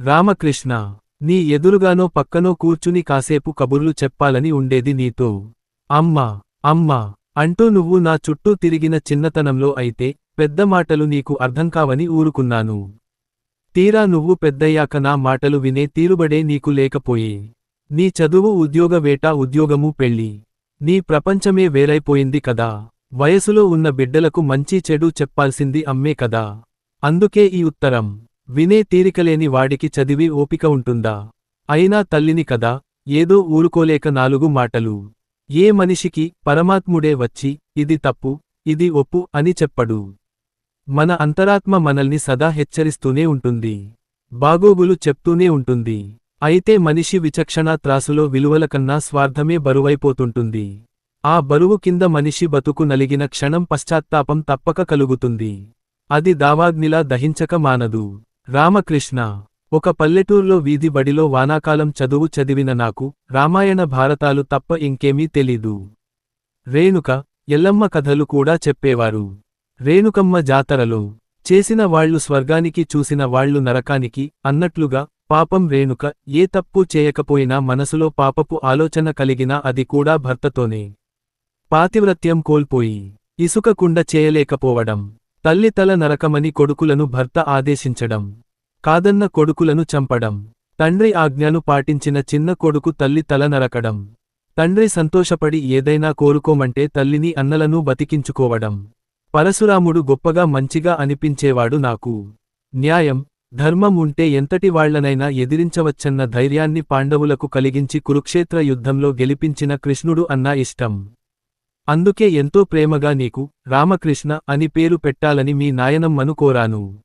రామకృష్ణ నీ ఎదురుగానో పక్కనో కూర్చుని కాసేపు కబుర్లు చెప్పాలని ఉండేది నీతో. అమ్మా అమ్మా అంటూ నువ్వు నా చుట్టూ తిరిగిన చిన్నతనంలో అయితే పెద్ద మాటలు నీకు అర్థం కావని ఊరుకున్నాను. తీరా నువ్వు పెద్దయ్యాక నా మాటలు వినే తీరుబడే నీకు లేకపోయే. నీ చదువు ఉద్యోగ వేట ఉద్యోగము పెళ్ళి. నీ ప్రపంచమే వేరైపోయింది కదా. వయసులో ఉన్న బిడ్డలకు మంచి చెడు చెప్పాల్సింది అమ్మే కదా. అందుకే ఈ ఉత్తరం. వినే తీరికలేని వాడికి చదివి ఓపిక ఉంటుందా? అయినా తల్లిని కదా ఏదో ఊరుకోలేక నాలుగు మాటలు. ఏ మనిషికి పరమాత్ముడే వచ్చి ఇది తప్పు ఇది ఒప్పు అని చెప్పడు. మన అంతరాత్మ మనల్ని సదా హెచ్చరిస్తూనే ఉంటుంది. బాగోగులు చెప్తూనే ఉంటుంది. అయితే మనిషి విచక్షణ త్రాసులో విలువల కన్నా స్వార్థమే బరువైపోతుంటుంది. ఆ బరువు కింద మనిషి బతుకు నలిగిన క్షణం పశ్చాత్తాపం తప్పక కలుగుతుంది. అది దావాగ్నిలా దహించక మానదు. రామకృష్ణ ఒక పల్లెటూర్లో వీధి బడిలో వానాకాలం చదువు చదివిన నాకు రామాయణ భారతాలు తప్ప ఇంకేమీ తెలీదు. రేణుక ఎల్లమ్మ కథలు కూడా చెప్పేవారు. రేణుకమ్మ జాతరలో చేసిన వాళ్ళు స్వర్గానికి చూసిన వాళ్ళు నరకానికి అన్నట్లుగా పాపం రేణుక ఏ తప్పు చేయకపోయినా మనసులో పాపపు ఆలోచన కలిగినా అది కూడా భర్తతోనే. పాతివ్రత్యం కోల్పోయి ఇసుక కుండ చేయలేకపోవడం తల్లి తల నరకమని కొడుకులను భర్త ఆదేశించడం. కాదన్న కొడుకులను చంపడం. తండ్రి ఆజ్ఞను పాటించిన చిన్న కొడుకు తల్లి తల నరకడం. తండ్రి సంతోషపడి ఏదైనా కోరుకోమంటే తల్లిని అన్నలను బతికించుకోవడం. పరశురాముడు గొప్పగా మంచిగా అనిపించేవాడు నాకు. న్యాయం ధర్మం ఉంటే ఎంతటి వాళ్ళనైనా ఎదిరించవచ్చన్న ధైర్యాన్ని పాండవులకు కలిగించి కురుక్షేత్ర యుద్ధంలో గెలిపించిన కృష్ణుడు అన్నా ఇష్టం. అందుకే ఎంతో ప్రేమగా నీకు రామకృష్ణ అని పేరు పెట్టాలని మీ నాయనమ్మను కోరాను.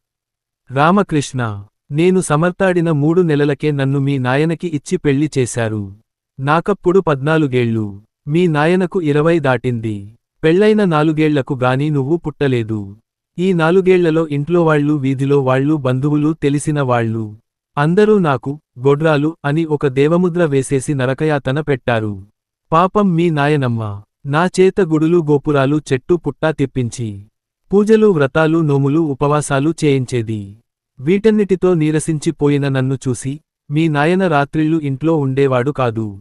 రామకృష్ణ నేను సమర్తాడిన మూడు నెలలకే నన్ను మీ నాయనకి ఇచ్చి పెళ్ళి చేశారు. నాకప్పుడు పద్నాలుగేళ్ళు. మీ నాయనకు ఇరవై దాటింది. పెళ్ళైన నాలుగేళ్ళకు గాని నువ్వు పుట్టలేదు. ఈ నాలుగేళ్ళలో ఇంట్లో వాళ్ళు వీధిలో వాళ్ళు బంధువులు తెలిసిన వాళ్ళు. అందరూ నాకు గొడ్రాలు అని ఒక దేవముద్ర వేసేసి నరకయాతన పెట్టారు. పాపం మీ నాయనమ్మ. నా చేత గుడులు గోపురాలు చెట్టు పుట్టా తిప్పించి. పూజలు వ్రతాలు నోములు ఉపవాసాలు చేయించేది. వీటన్నిటితో నీరసించిపోయిన నన్ను చూసి మీ నాయన రాత్రిళ్ళు ఇంట్లో ఉండేవాడు కాదు.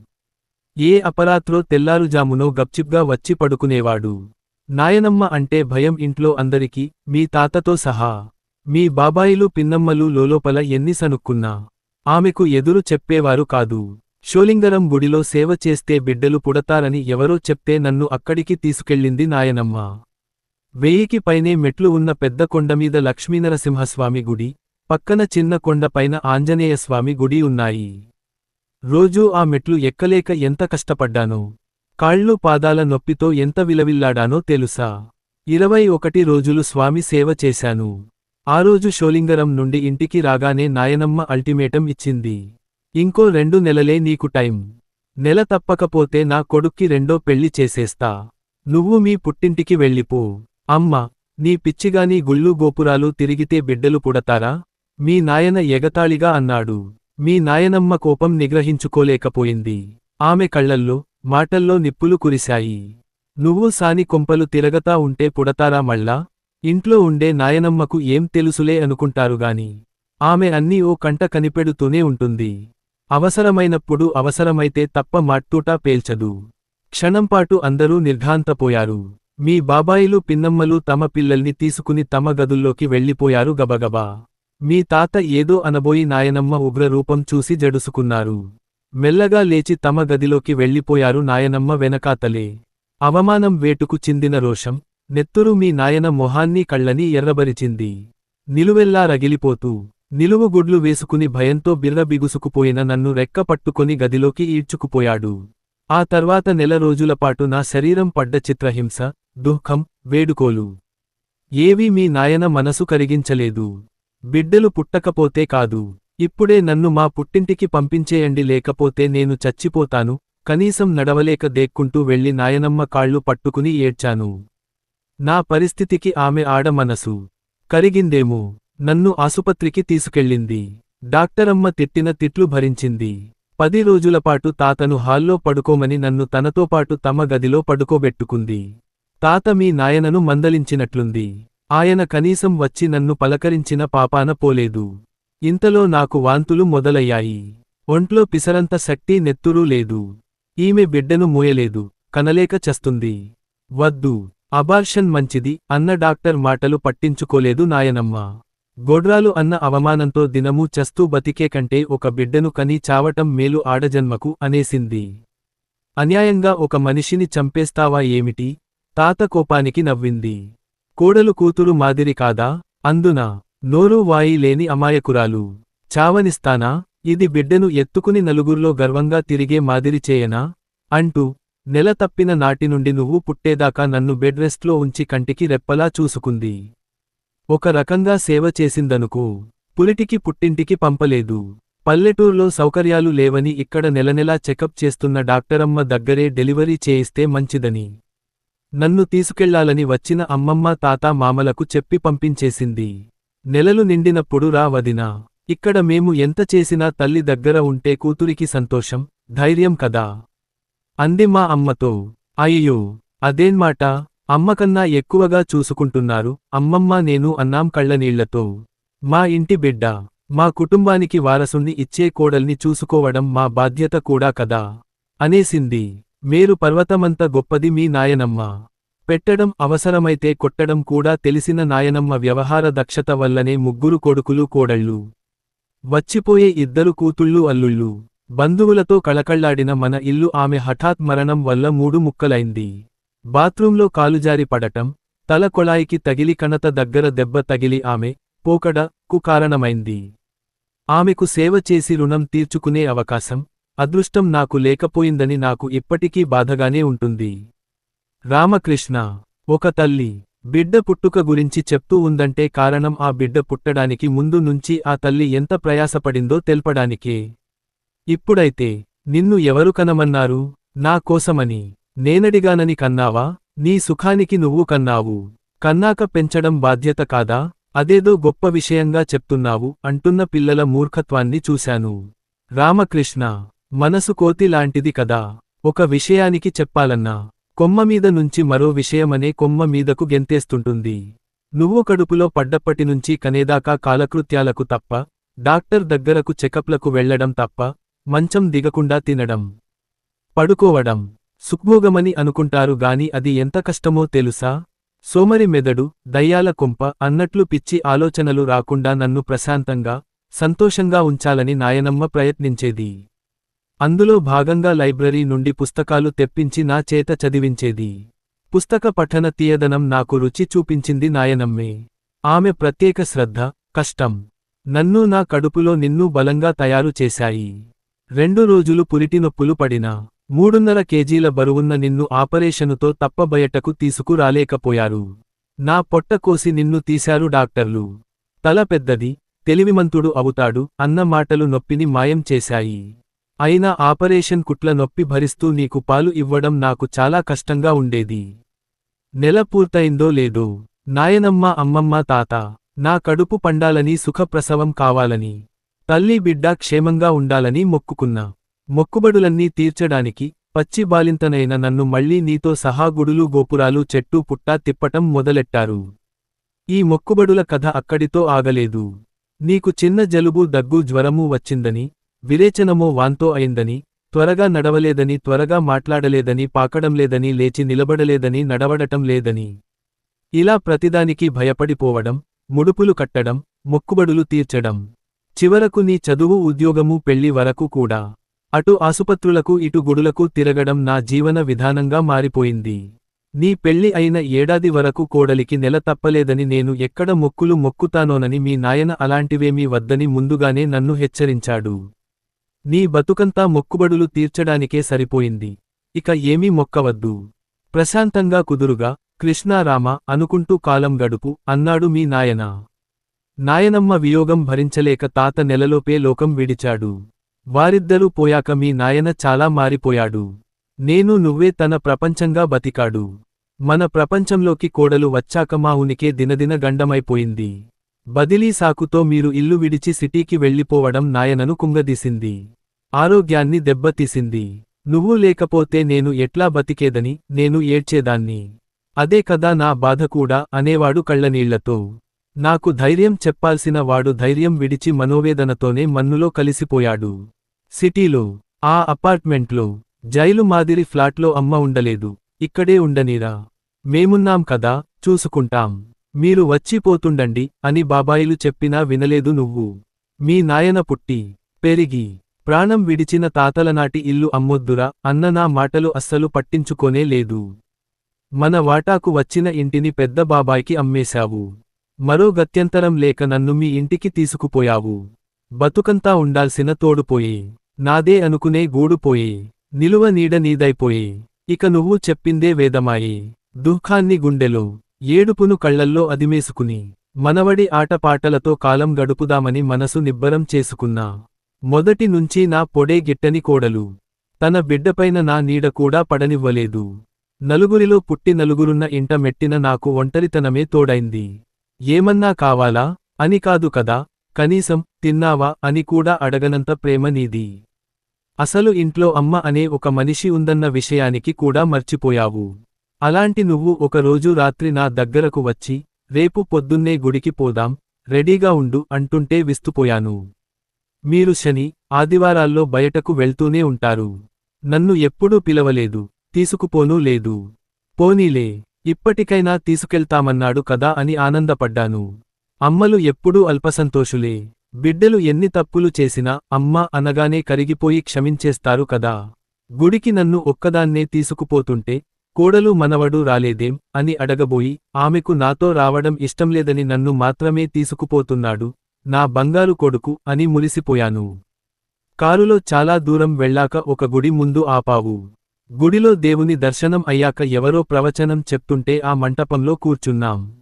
ఏ అపరాత్రో తెల్లారుజామునో గప్చిప్గా వచ్చి పడుకునేవాడు. నాయనమ్మ అంటే భయం ఇంట్లో అందరికీ మీ తాతతో సహా. మీ బాబాయిలు పిన్నమ్మలు లోలోపల ఎన్ని సనుక్కున్నా ఆమెకు ఎదురు చెప్పేవారు కాదు. షోలింగరం గుడిలో సేవ చేస్తే బిడ్డలు పుడతారని ఎవరో చెప్తే నన్ను అక్కడికి తీసుకెళ్ళింది నాయనమ్మ. వెయ్యికి పైనే మెట్లు ఉన్న పెద్ద కొండమీద లక్ష్మీనరసింహస్వామి గుడి పక్కన చిన్న కొండపైన ఆంజనేయస్వామి గుడి ఉన్నాయి. రోజూ ఆ మెట్లు ఎక్కలేక ఎంత కష్టపడ్డానో కాళ్ళు పాదాల నొప్పితో ఎంత విలవిల్లాడానో తెలుసా. ఇరవై ఒకటి రోజులు స్వామి సేవ చేశాను. ఆ రోజు షోలింగరం నుండి ఇంటికి రాగానే నాయనమ్మ అల్టిమేటం ఇచ్చింది. ఇంకో రెండు నెలలే నీకు టైం. నెల తప్పకపోతే నా కొడుక్కి రెండో పెళ్ళి చేసేస్తా. నువ్వు మీ పుట్టింటికి వెళ్ళిపో. అమ్మా నీ పిచ్చిగాని గుళ్ళు గోపురాలు తిరిగితే బిడ్డలు పుడతారా? మీ నాయన ఎగతాళిగా అన్నాడు. మీ నాయనమ్మ కోపం నిగ్రహించుకోలేకపోయింది. ఆమె కళ్ళల్లో మాటల్లో నిప్పులు కురిశాయి. నువ్వు సాని కొంపలు తిరగతా ఉంటే పుడతారా మళ్ళా? ఇంట్లో ఉండే నాయనమ్మకు ఏం తెలుసులే అనుకుంటారుగాని ఆమె అన్నీ ఓ కంట కనిపెడుతూనే ఉంటుంది. అవసరమైనప్పుడు అవసరమైతే తప్ప మాట్టూటా పేల్చదు. క్షణంపాటు అందరూ నిర్ఘాంతపోయారు. మీ బాబాయిలు పిన్నమ్మలు తమ పిల్లల్ని తీసుకుని తమ గదుల్లోకి వెళ్ళిపోయారు గబగబా. మీ తాత ఏదో అనబోయి నాయనమ్మ ఉగ్రరూపం చూసి జడుసుకున్నారు. మెల్లగా లేచి తమ గదిలోకి వెళ్ళిపోయారు నాయనమ్మ వెనకాతలే. అవమానం వేటుకు చిందిన రోషం నెత్తురు మీ నాయన మొహాన్ని కళ్ళని ఎర్రబరిచింది. నిలువెల్లా రగిలిపోతూ నిలువుగుడ్లు వేసుకుని భయంతో బిర్ర బిగుసుకుపోయిన నన్ను రెక్క పట్టుకొని గదిలోకి ఈడ్చుకుపోయాడు. ఆ తర్వాత నెల రోజులపాటు నా శరీరం పడ్డ చిత్రహింస దుఃఖం వేడుకోలు. ఏవీ మీ నాయన మనసు కరిగించలేదు. బిడ్డలు పుట్టకపోతే కాదు. ఇప్పుడే నన్ను మా పుట్టింటికి పంపించేయండి లేకపోతే నేను చచ్చిపోతాను. కనీసం నడవలేక దేక్కుంటూ వెళ్ళి నాయనమ్మ కాళ్ళు పట్టుకుని ఏడ్చాను. నా పరిస్థితికి ఆమె ఆడ మనసు. కరిగిందేమో. నన్ను ఆసుపత్రికి తీసుకెళ్ళింది. డాక్టరమ్మ తిట్టిన తిట్లు భరించింది. పది రోజులపాటు తాతను హాల్లో పడుకోమని నన్ను తనతోపాటు తమ గదిలో పడుకోబెట్టుకుంది. తాత మీ నాయనను మందలించినట్లుంది. ఆయన కనీసం వచ్చి నన్ను పలకరించిన పాపాన పోలేదు. ఇంతలో నాకు వాంతులు మొదలయ్యాయి. ఒంట్లో పిసరంత శక్తి నెత్తురూ లేదు. ఈమె బిడ్డను మూయలేదు. కనలేక చస్తుంది. వద్దు. అబార్షన్ మంచిది. అన్న డాక్టర్ మాటలు పట్టించుకోలేదు నాయనమ్మ. గొడ్రాలు అన్న అవమానంతో దినమూ చస్తూ బతికే కంటే ఒక బిడ్డను కని చావటం మేలు ఆడజన్మకు అనేసింది. అన్యాయంగా ఒక మనిషిని చంపేస్తావా ఏమిటి? తాత కోపానికి నవ్వింది. కోడలు కూతురు మాదిరి కాదా? అందున నోరు వాయి లేని అమాయకురాలు. చావనిస్తానా? ఇది బిడ్డను ఎత్తుకుని నలుగుర్లో గర్వంగా తిరిగే మాదిరి చేయనా? అంటూ నెల తప్పిన నాటి నుండి నువ్వు పుట్టేదాకా నన్ను బెడ్ రెస్ట్లో ఉంచి కంటికి రెప్పలా చూసుకుంది. ఒక రకంగా సేవ చేసిందనుకో పులిటికి పుట్టింటికి పంపలేదు. పల్లెటూర్లో సౌకర్యాలు లేవని ఇక్కడ నెలనెలా చెకప్ చేస్తున్న డాక్టరమ్మ దగ్గరే డెలివరీ చేయిస్తే మంచిదని. నన్ను తీసుకెళ్ళాలని వచ్చిన అమ్మమ్మ తాత మామలకు చెప్పి పంపించేసింది. నెలలు నిండినప్పుడు రా వదినా ఇక్కడ మేము ఎంత చేసినా తల్లి దగ్గర ఉంటే కూతురికి సంతోషం ధైర్యం కదా? అంది మా అమ్మతో. అయ్యో అదేన్మాట అమ్మకన్నా ఎక్కువగా చూసుకుంటున్నారు అమ్మమ్మ నేను అన్నాం కళ్ళనీళ్ళతో మా ఇంటి బిడ్డ మా కుటుంబానికి వారసుణ్ణి ఇచ్చే కోడల్ని చూసుకోవడం మా బాధ్యత కూడా కదా? అనేసింది. మేరు పర్వతమంత గొప్పది మీ నాయనమ్మ. పెట్టడం అవసరమైతే కొట్టడం కూడా తెలిసిన నాయనమ్మ వ్యవహార దక్షత వల్లనే ముగ్గురు కొడుకులు కోడళ్ళు. వచ్చిపోయే ఇద్దరు కూతుళ్ళు అల్లుళ్ళు. బంధువులతో కళకళ్ళాడిన మన ఇల్లు ఆమె హఠాత్ మరణం వల్ల మూడు ముక్కలైంది. బాత్రూంలో కాలుజారి పడటం తల కొళాయికి తగిలి కణత దగ్గర దెబ్బ తగిలి ఆమె పోకడ కు కారణమైంది. ఆమెకు సేవ చేసి రుణం తీర్చుకునే అవకాశం అదృష్టం నాకు లేకపోయిందని నాకు ఇప్పటికీ బాధగానే ఉంటుంది. రామకృష్ణ ఒక తల్లి బిడ్డ పుట్టుక గురించి చెప్తూ ఉందంటే కారణం ఆ బిడ్డ పుట్టడానికి ముందు నుంచి ఆ తల్లి ఎంత ప్రయాసపడిందో తెల్పడానికే. ఇప్పుడైతే నిన్ను ఎవరు కనమన్నారు? నా కోసమని నేనడిగానని కన్నావా? నీ సుఖానికి నువ్వు కన్నావు. కన్నాక పెంచడం బాధ్యత కాదా? అదేదో గొప్ప విషయంగా చెప్తున్నావు అంటున్న పిల్లల మూర్ఖత్వాన్ని చూశాను. రామకృష్ణ మనసు కోతి లాంటిది కదా. ఒక విషయానికి చెప్పాలన్నా కొమ్మ మీద నుంచి మరో విషయమనే కొమ్మ మీదకు గెంతేస్తుంటుంది. నువ్వు కడుపులో పడ్డప్పటినుంచి కనేదాకా కాలకృత్యాలకు తప్ప డాక్టర్ దగ్గరకు చెకప్లకు వెళ్ళడం తప్ప మంచం దిగకుండా తినడం. పడుకోవడం. సుఖ్భోగమని అనుకుంటారు గాని అది ఎంత కష్టమో తెలుసా? సోమరి మెదడు దయ్యాల కొంప అన్నట్లు పిచ్చి ఆలోచనలు రాకుండా నన్ను ప్రశాంతంగా సంతోషంగా ఉంచాలని నాయనమ్మ ప్రయత్నించేది. అందులో భాగంగా లైబ్రరీ నుండి పుస్తకాలు తెప్పించి నా చేత చదివించేది. పుస్తక పఠన తీయదనం నాకు రుచి చూపించింది నాయనమ్మే. ఆమె ప్రత్యేక శ్రద్ధ కష్టం. నన్ను నా కడుపులో నిన్ను బలంగా తయారు చేశాయి. రెండు రోజులు పురిటి నొప్పులు పడినా మూడున్నర కేజీల బరువున్న నిన్ను ఆపరేషనుతో తప్ప బయటకు తీసుకురాలేకపోయారు. నా పొట్ట కోసి నిన్ను తీశారు డాక్టర్లు. తల పెద్దది తెలివిమంతుడు అవుతాడు అన్న మాటలు నొప్పిని మాయం చేశాయి. అయినా ఆపరేషన్ కుట్ల నొప్పి భరిస్తూ నీకు పాలు ఇవ్వడం నాకు చాలా కష్టంగా ఉండేది. నెల పూర్తయిందో లేదో నాయనమ్మ అమ్మమ్మ తాత నా కడుపు పండాలని సుఖప్రసవం కావాలని తల్లి బిడ్డ క్షేమంగా ఉండాలని మొక్కుకున్నా. మొక్కుబడులన్నీ తీర్చడానికి పచ్చి బాలింతనైన నన్ను మళ్ళీ నీతో సహా గుడులు గోపురాలు చెట్టు పుట్టా తిప్పటం మొదలెట్టారు. ఈ మొక్కుబడుల కథ అక్కడితో ఆగలేదు. నీకు చిన్న జలుబు దగ్గు జ్వరమూ వచ్చిందని విరేచనమో వాంతో అయిందని త్వరగా నడవలేదని త్వరగా మాట్లాడలేదని పాకడంలేదని లేచి నిలబడలేదని నడవడటం లేదని. ఇలా ప్రతిదానికి భయపడిపోవడం ముడుపులు కట్టడం మొక్కుబడులు తీర్చడం. చివరకు నీ చదువు ఉద్యోగము పెళ్ళి వరకు కూడా. అటు ఆసుపత్రులకు ఇటు గుడులకు తిరగడం నా జీవన విధానంగా మారిపోయింది. నీ పెళ్ళి అయిన ఏడాది వరకు కోడలికి నెల తప్పలేదని నేను ఎక్కడ మొక్కులు మొక్కుతానోనని మీ నాయన అలాంటివేమీ వద్దని ముందుగానే నన్ను హెచ్చరించాడు. నీ బతుకంతా మొక్కుబడులు తీర్చడానికే సరిపోయింది. ఇక ఏమీ మొక్కవద్దు. ప్రశాంతంగా కుదురుగా కృష్ణారామ అనుకుంటూ కాలం గడుపు అన్నాడు మీ నాయన. నాయనమ్మ వియోగం భరించలేక తాత నెలలోపే లోకం విడిచాడు. వారిద్దరూ పోయాక మీ నాయన చాలా మారిపోయాడు. నేను నువ్వే తన ప్రపంచంగా బతికాడు. మన ప్రపంచంలోకి కోడలు వచ్చాక మా ఉనికే దినదిన గండమైపోయింది. బదిలీ సాకుతో మీరు ఇల్లు విడిచి సిటీకి వెళ్ళిపోవడం నాయనను కుంగదీసింది. ఆరోగ్యాన్ని దెబ్బతీసింది. నువ్వు లేకపోతే నేను ఎట్లా బతికేదని నేను ఏడ్చేదాన్ని. అదే కదా నా బాధ కూడా అనేవాడు కళ్ళనీళ్ళతో. నాకు ధైర్యం చెప్పాల్సిన వాడు ధైర్యం విడిచి మనోవేదనతోనే మన్నులో కలిసిపోయాడు. సిటీలో ఆ అపార్ట్మెంట్లో జైలు మాదిరి ఫ్లాట్లో అమ్మ ఉండలేదు. ఇక్కడే ఉండనీరా. మేమున్నాం కదా చూసుకుంటాం. మీరు వచ్చిపోతుండండి అని బాబాయిలు చెప్పినా వినలేదు నువ్వు. మీ నాయన పుట్టి పెరిగి ప్రాణం విడిచిన తాతలనాటి ఇల్లు అమ్మొద్దురా అన్న నా మాటలు అస్సలు పట్టించుకోనే లేదు. మన వాటాకు వచ్చిన ఇంటిని పెద్ద బాబాయికి అమ్మేశావు. మరో గత్యంతరం లేక నన్ను మీ ఇంటికి తీసుకుపోయావు. బతుకంతా ఉండాల్సిన తోడుపోయే నాదే అనుకునే గూడుపోయే నిలువ నీడ నీదైపోయే ఇక నువ్వు చెప్పిందే వేదమాయే దుఃఖాన్ని గుండెలో ఏడుపును కళ్ళల్లో అదిమేసుకుని మనవడి ఆటపాటలతో కాలం గడుపుదామని మనసు నిబ్బరం చేసుకున్నా మొదటి నుంచి నా పొడే గిట్టని కోడలు తన బిడ్డపైన నా నీడ కూడా పడనివ్వలేదు. నలుగురిలో పుట్టి నలుగురున్న ఇంట మెట్టిన నాకు ఒంటరితనమే తోడైంది. ఏమన్నా కావాలా? అని కాదు కదా కనీసం తిన్నావా? అని కూడా అడగనంత ప్రేమ నీది. అసలు ఇంట్లో అమ్మ అనే ఒక మనిషి ఉందన్న విషయానికి కూడా మర్చిపోయావు. అలాంటి నువ్వు ఒకరోజు రాత్రి నా దగ్గరకు వచ్చి రేపు పొద్దున్నే గుడికి పోదాం రెడీగా ఉండు అంటుంటే విస్తుపోయాను. మీరు శని ఆదివారాల్లో బయటకు వెళ్తూనే ఉంటారు. నన్ను ఎప్పుడూ పిలవలేదు తీసుకుపోనూ లేదు. పోనీలే ఇప్పటికైనా తీసుకెళ్తామన్నాడు కదా అని ఆనందపడ్డాను. అమ్మలు ఎప్పుడూ అల్పసంతోషులే. బిడ్డలు ఎన్ని తప్పులు చేసినా అమ్మ అనగానే కరిగిపోయి క్షమించేస్తారు కదా. గుడికి నన్ను ఒక్కదాన్నే తీసుకుపోతుంటే కోడలు మనవడు రాలేదేం? అని అడగబోయి ఆమెకు నాతో రావడం ఇష్టంలేదని నన్ను మాత్రమే తీసుకుపోతున్నాడు. నా బంగారు కొడుకు అని మురిసిపోయాను. కారులో చాలా దూరం వెళ్ళాక ఒక గుడి ముందు ఆపావు. గుడిలో దేవుని దర్శనం అయ్యాక ఎవరో ప్రవచనం చెప్తుంటే ఆ మంటపంలో కూర్చున్నాం.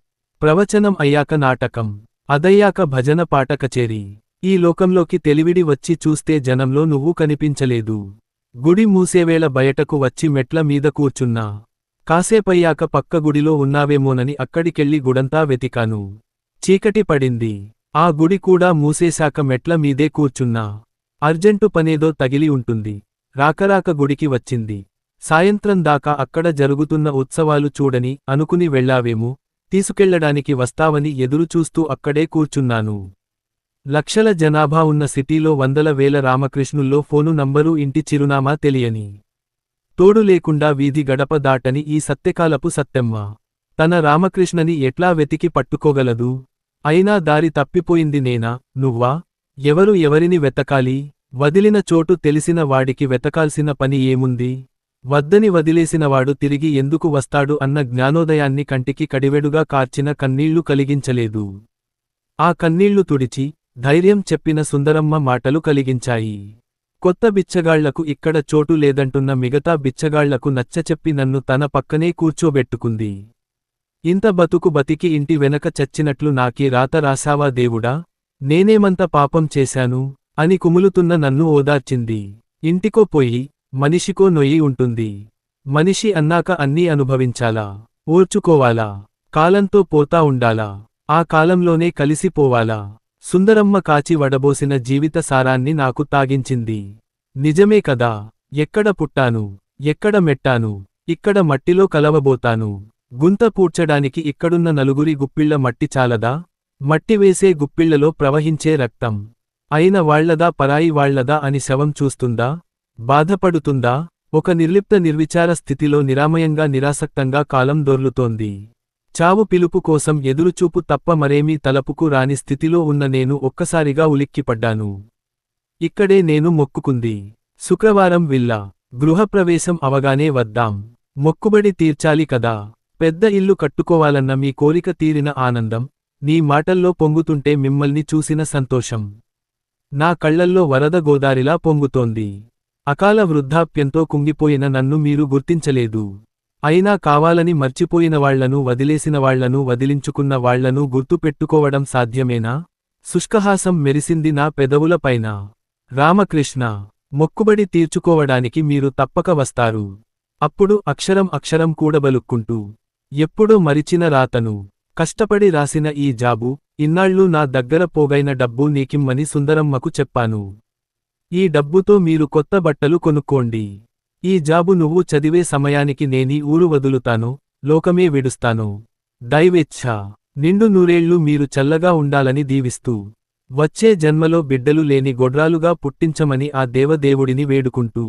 ప్రవచనం అయ్యాక నాటకం. అదయ్యాక భజన పాట కచేరీ ఈ లోకంలోకి తెలివిడి వచ్చి చూస్తే జనంలో నువ్వు కనిపించలేదు. గుడి మూసేవేళ బయటకు వచ్చి మెట్ల మీద కూర్చున్నా. కాసేపయ్యాక పక్క గుడిలో ఉన్నావేమోనని అక్కడికెళ్ళి గుడంతా వెతికాను. చీకటి పడింది. ఆ గుడి కూడా మూసేశాక మెట్ల మీదే కూర్చున్నా. అర్జెంటు పనేదో తగిలి ఉంటుంది. రాకరాక గుడికి వచ్చింది. సాయంత్రం దాకా అక్కడ జరుగుతున్న ఉత్సవాలు చూడని అనుకుని వెళ్ళావేమో తీసుకెళ్ళడానికి వస్తావని ఎదురుచూస్తూ అక్కడే కూర్చున్నాను. లక్షల జనాభా ఉన్న సిటీలో వందల వేల రామకృష్ణుల్లో ఫోను నంబరు ఇంటి చిరునామా తెలియని తోడు లేకుండా వీధి గడప దాటని ఈ సత్యకాలపు సత్తెమ్మ తన రామకృష్ణని ఎట్లా వెతికి పట్టుకోగలదు? అయినా దారి తప్పిపోయింది నేనా? నువ్వా? ఎవరు ఎవరిని వెతకాలి? వదిలిన చోటు తెలిసిన వాడికి వెతకాల్సిన పని ఏముంది? వద్దని వదిలేసినవాడు తిరిగి ఎందుకు వస్తాడు అన్న జ్ఞానోదయాన్ని కంటికి కడివెడుగా కార్చిన కన్నీళ్ళు కలిగించలేదు. ఆ కన్నీళ్ళు తుడిచి ధైర్యం చెప్పిన సుందరమ్మ మాటలు కలిగించాయి. కొత్త బిచ్చగాళ్ళకు ఇక్కడ చోటు లేదంటున్న మిగతా బిచ్చగాళ్ళకు నచ్చచెప్పి నన్ను తన పక్కనే కూర్చోబెట్టుకుంది. ఇంత బతుకు బతికి ఇంటి వెనక చచ్చినట్లు నాకీ రాత రాశావా దేవుడా? నేనేమంత పాపం చేశాను? అని కుములుతున్న నన్ను ఓదార్చింది. ఇంటికో పోయి మనిషికో నొయ్యి ఉంటుంది. మనిషి అన్నాక అన్నీ అనుభవించాలా? ఓర్చుకోవాలా? కాలంతో పోతా ఉండాలా? ఆ కాలంలోనే కలిసిపోవాలా? సుందరమ్మ కాచి వడబోసిన జీవిత సారాన్ని నాకు తాగించింది. నిజమే కదా ఎక్కడ పుట్టాను ఎక్కడ మెట్టాను ఇక్కడ మట్టిలో కలవబోతాను గుంత పూడ్చడానికి ఇక్కడున్న నలుగురి గుప్పిళ్ళ మట్టి చాలదా? మట్టి వేసే గుప్పిళ్ళలో ప్రవహించే రక్తం. అయిన వాళ్ళదా పరాయి వాళ్ళదా అని శవం చూస్తుందా? బాధపడుతుందా? ఒక నిర్లిప్త నిర్విచార స్థితిలో నిరామయంగా నిరాసక్తంగా కాలం దొర్లుతోంది. చావు పిలుపు కోసం ఎదురుచూపు తప్ప మరేమీ తలపుకు రాని స్థితిలో ఉన్న నేను ఒక్కసారిగా ఉలిక్కిపడ్డాను. ఇక్కడే నేను మొక్కుకుంది. శుక్రవారం విల్లా. గృహప్రవేశం అవగానే వద్దాం. మొక్కుబడి తీర్చాలి కదా. పెద్ద ఇల్లు కట్టుకోవాలన్న మీ కోరిక తీరిన ఆనందం నీ మాటల్లో పొంగుతుంటే మిమ్మల్ని చూసిన సంతోషం. నా కళ్ళల్లో వరద గోదారిలా పొంగుతోంది. అకాల వృద్ధాప్యంతో కుంగిపోయిన నన్ను మీరు గుర్తించలేదు. అయినా కావాలని మర్చిపోయిన వాళ్ళను వదిలేసిన వాళ్ళను వదిలించుకున్న వాళ్ళను గుర్తుపెట్టుకోవడం సాధ్యమేనా? శుష్కహాసం మెరిసింది నా పెదవులపైన రామకృష్ణ మొక్కుబడి తీర్చుకోవడానికి మీరు తప్పక వస్తారు. అప్పుడు అక్షరం అక్షరం కూడబలుక్కుంటూ. ఎప్పుడూ మరిచిన రాతను. కష్టపడి రాసిన ఈ జాబు ఇన్నాళ్ళు నా దగ్గర పోగైన డబ్బు నీకిమ్మని సుందరమ్మకు చెప్పాను. ఈ డబ్బుతో మీరు కొత్త బట్టలు కొనుక్కోండి. ఈ జాబు నువ్వు చదివే సమయానికి నేనీ ఊరు వదులుతాను లోకమే విడుస్తాను. దైవేచ్ఛ. నిండు నూరేళ్ళు మీరు చల్లగా ఉండాలని దీవిస్తూ వచ్చే జన్మలో బిడ్డలు లేని గొడ్రాలుగా పుట్టించమని ఆ దేవదేవుడిని వేడుకుంటూ.